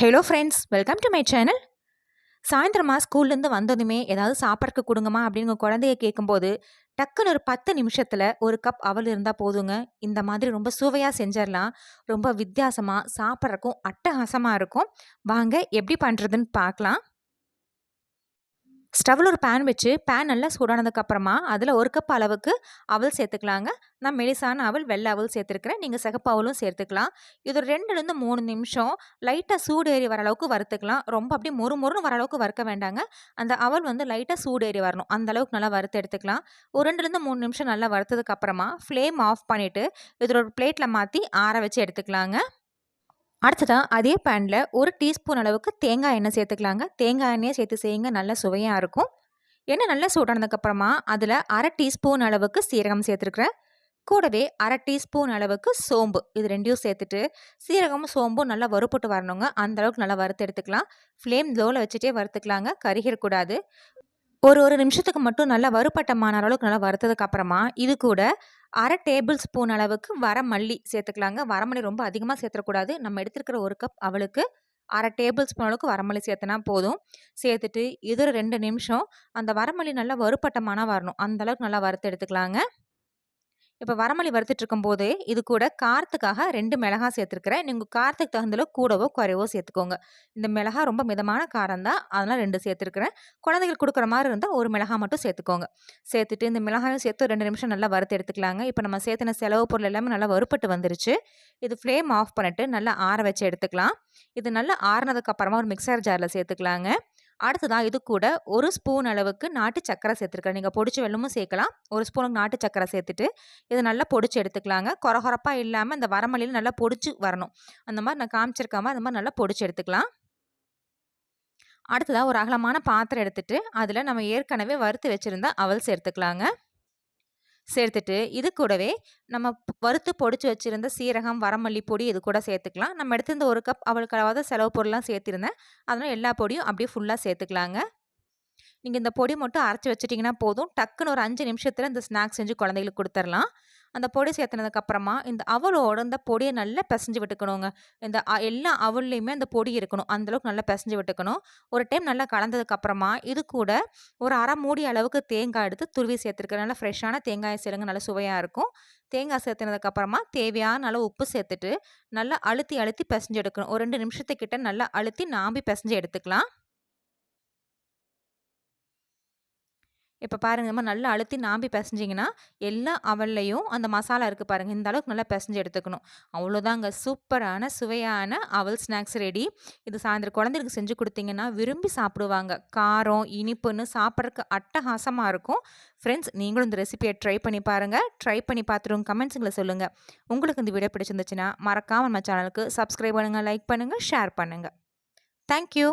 Hello friends welcome to my channel சாயந்தரமா ஸ்கூல்லேருந்து வந்ததுமே ஏதாவது சாப்பிட்றக்கு கொடுங்கம்மா அப்படின்னு உங்கள் குழந்தைய கேட்கும்போது டக்குன்னு ஒரு பத்து நிமிஷத்தில் ஒரு கப் அவல் இருந்தால் போதுங்க. இந்த மாதிரி ரொம்ப சுவையாக செஞ்சிடலாம் ரொம்ப வித்தியாசமாக சாப்பிட்றக்கும் அட்டகாசமாக இருக்கும். வாங்க எப்படி பண்ணுறதுன்னு பார்க்கலாம். ஸ்டவ்வில் ஒரு பேன் வச்சு பேன் நல்லா சூடானதுக்கப்புறமா அதில் ஒரு கப் அளவுக்கு அவல் சேர்த்துக்கலாங்க. நான் மெலிசான அவள் வெள்ளை அவல் சேர்த்துருக்கிறேன். நீங்கள் சிகப்பாவலும் சேர்த்துக்கலாம். இது ரெண்டுலேருந்து மூணு நிமிஷம். லைட்டாக சூடு ஏறி வர அளவுக்கு வறுத்துக்கலாம். ரொம்ப அப்படியே மொறு மொறுன்னு வர அளவுக்கு வறுக்க வேண்டாங்க. அந்த அவள் வந்து லைட்டாக சூடு ஏறி வரணும். அந்த அளவுக்கு நல்லா வறுத்து எடுத்துக்கலாம். ஒரு ரெண்டுலேருந்து மூணு நிமிஷம் நல்லா வறுத்ததுக்கு அப்புறமா ஃப்ளேம் ஆஃப் பண்ணிவிட்டு இதில் ஒரு பிளேட்டில் மாற்றி ஆற வச்சு எடுத்துக்கலாங்க. அடுத்ததாக அதே பேனில் ஒரு டீஸ்பூன் அளவுக்கு தேங்காய் எண்ணெய் சேர்த்துக்கலாங்க. தேங்காய் எண்ணெயை சேர்த்து செய்யுங்க. நல்ல சுவையாக இருக்கும். எண்ணெய் நல்லா சூடானதுக்கப்புறமா அதில் அரை டீஸ்பூன் அளவுக்கு சீரகம் சேர்த்துருக்குறேன். கூடவே அரை டீஸ்பூன் அளவுக்கு சோம்பு. இது ரெண்டையும் சேர்த்துட்டு சீரகமும் சோம்பும் நல்லா வறுப்பட்டு வரணுங்க. அந்தளவுக்கு நல்லா வறுத்து எடுத்துக்கலாம். ஃப்ளேம் லோவில் வச்சுட்டே வறுத்துக்கலாங்க. கருகிடக்கூடாது ஒரு ஒரு நிமிஷத்துக்கு மட்டும் நல்லா வறுப்பட்டமான அளவுக்கு நல்லா வறுத்ததுக்கு அப்புறமா இது கூட அரை டேபிள் ஸ்பூன் அளவுக்கு வரமல்லி சேர்த்துக்கலாங்க. வரமல்லி ரொம்ப அதிகமாக சேர்த்துடக்கூடாது நம்ம எடுத்துருக்கிற ஒரு கப் அவளுக்கு அரை டேபிள் ஸ்பூன் அளவுக்கு வரமல்லி சேர்த்தனா போதும். சேர்த்துட்டு இது ரெண்டு நிமிஷம். அந்த வரமல்லி நல்லா வறுப்பட்டமான வரணும். அந்த அளவுக்கு நல்லா வறுத்து எடுத்துக்கலாங்க. இப்போ வரமல்லி வறுத்துட்டு இருக்கும்போது இது கூட காரத்துக்காக ரெண்டு மிளகா சேர்த்துருக்குறேன். நீங்கள் காரத்துக்கு தகுந்தளவு கூடவோ குறைவோ சேர்த்துக்கோங்க. இந்த மிளகா ரொம்ப மிதமான காரம் தான். அதனால் ரெண்டு சேர்த்துருக்குறேன். குழந்தைகள் கொடுக்குற மாதிரி இருந்தால் ஒரு மிளகா மட்டும் சேர்த்துக்கோங்க. சேர்த்துட்டு இந்த மிளகாயும் சேர்த்து ரெண்டு நிமிஷம் நல்லா வறுத்து எடுத்துக்கலாங்க. இப்போ நம்ம சேர்த்துன செலவு பொருள் எல்லாமே நல்லா வறுப்பட்டு வந்துருச்சு. இது ஃப்ளேம் ஆஃப் பண்ணிட்டு நல்லா ஆற வச்சு எடுத்துக்கலாம். இது நல்லா ஆறுனதுக்கப்புறமா ஒரு மிக்சர் ஜாரில் சேர்த்துக்கலாங்க. அடுத்ததாக இது கூட ஒரு ஸ்பூன் அளவுக்கு நாட்டு சக்கரை சேர்த்துருக்கேன். நீங்கள் பொடிச்சு வெள்ளமும் சேர்க்கலாம். ஒரு ஸ்பூனுக்கு நாட்டு சக்கரை சேர்த்துட்டு இதை நல்லா பொடிச்சு எடுத்துக்கலாங்க. குறகுறப்பாக இல்லாமல் இந்த வரமல்லியில் நல்லா பொடிச்சு வரணும். அந்த மாதிரி நான் காமிச்சிருக்காம அந்த மாதிரி நல்லா பொடிச்சு எடுத்துக்கலாம். அடுத்ததாக ஒரு அகலமான பாத்திரம் எடுத்துகிட்டு அதில் நம்ம ஏற்கனவே வறுத்து வச்சுருந்தா அவல் சேர்த்துக்கலாங்க. சேர்த்துட்டு இது கூடவே நம்ம வறுத்து பொடிச்சு வச்சுருந்த சீரகம் வரமல்லி பொடி இது கூட சேர்த்துக்கலாம். நம்ம எடுத்திருந்த ஒரு கப் அவளுக்காவது செலவு பொருள்லாம் சேர்த்துருந்தேன். அதனால் எல்லா பொடியும் அப்படியே ஃபுல்லாக சேர்த்துக்கலாங்க. நீங்கள் இந்த பொடி மட்டும் அரைச்சி வச்சிட்டிங்கன்னா போதும். டக்குன்னு ஒரு அஞ்சு நிமிஷத்தில் இந்த ஸ்நாக்ஸ் செஞ்சு குழந்தைகளுக்கு கொடுத்துர்லாம். அந்த பொடி சேர்த்துனதுக்கப்புறமா இந்த அவளோட இந்த பொடியை நல்லா பிசைஞ்சு விட்டுக்கணுங்க. இந்த எல்லா அவல்லையுமே அந்த பொடி இருக்கணும். அந்தளவுக்கு நல்லா பிசைஞ்சு விட்டுக்கணும். ஒரு டைம் நல்லா கலந்ததுக்கப்புறமா இது கூட ஒரு அரை மூடி அளவுக்கு தேங்காய் எடுத்து துருவி சேர்த்துருக்கேன். நல்லா ஃப்ரெஷ்ஷான தேங்காயை சேருங்க. நல்லா சுவையாக இருக்கும். தேங்காய் சேர்த்துனதுக்கப்புறமா தேவையான அளவு உப்பு சேர்த்துட்டு நல்லா அழுத்தி அழுத்தி பிசைஞ்சு எடுக்கணும். ஒரு ரெண்டு நிமிஷத்துக்கிட்ட நல்லா அழுத்தி நாம்பி பிசைஞ்சு எடுத்துக்கலாம். இப்போ பாருங்கள் நம்ம நல்லா அழுத்தி நாம்பி பிசைஞ்சிங்கன்னா எல்லா அவல்லையும் அந்த மசாலா இருக்குது பாருங்கள் இந்த அளவுக்கு நல்லா பிசைஞ்சு எடுத்துக்கணும். அவ்வளோதாங்க. சூப்பரான சுவையான அவல் ஸ்நாக்ஸ் ரெடி. இது சாயந்தரம் குழந்தைகளுக்கு செஞ்சு கொடுத்தீங்கன்னா விரும்பி சாப்பிடுவாங்க. காரம் இனிப்புன்னு சாப்பிட்றதுக்கு அட்டகாசமாக இருக்கும். ஃப்ரெண்ட்ஸ் நீங்களும் இந்த ரெசிபியை ட்ரை பண்ணி பாருங்கள் ட்ரை பண்ணி பார்த்துருவோம் கமெண்ட்ஸுங்களை சொல்லுங்கள் உங்களுக்கு இந்த வீடியோ பிடிச்சிருந்துச்சுன்னா மறக்காமல் நம்ம சேனலுக்கு சப்ஸ்கிரைப் பண்ணுங்கள் லைக் பண்ணுங்கள் ஷேர் பண்ணுங்கள் தேங்க்யூ.